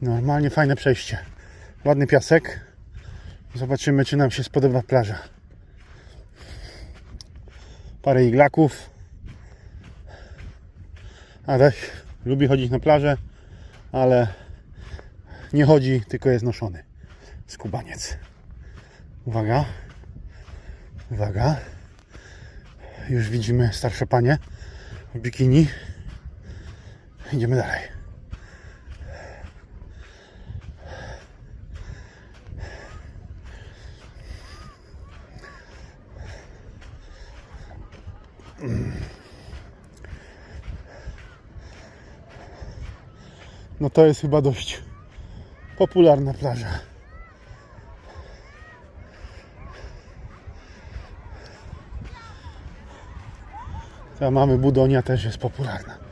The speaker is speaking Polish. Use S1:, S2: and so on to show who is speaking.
S1: Normalnie fajne przejście. Ładny piasek. Zobaczymy, czy nam się spodoba plaża. Parę iglaków. Adaś lubi chodzić na plażę, ale nie chodzi, tylko jest noszony. Skubaniec. Uwaga. Uwaga. Już widzimy starsze panie w bikini. Idziemy dalej. No to jest chyba dość popularna plaża. Ta mamy Budonia też jest popularna.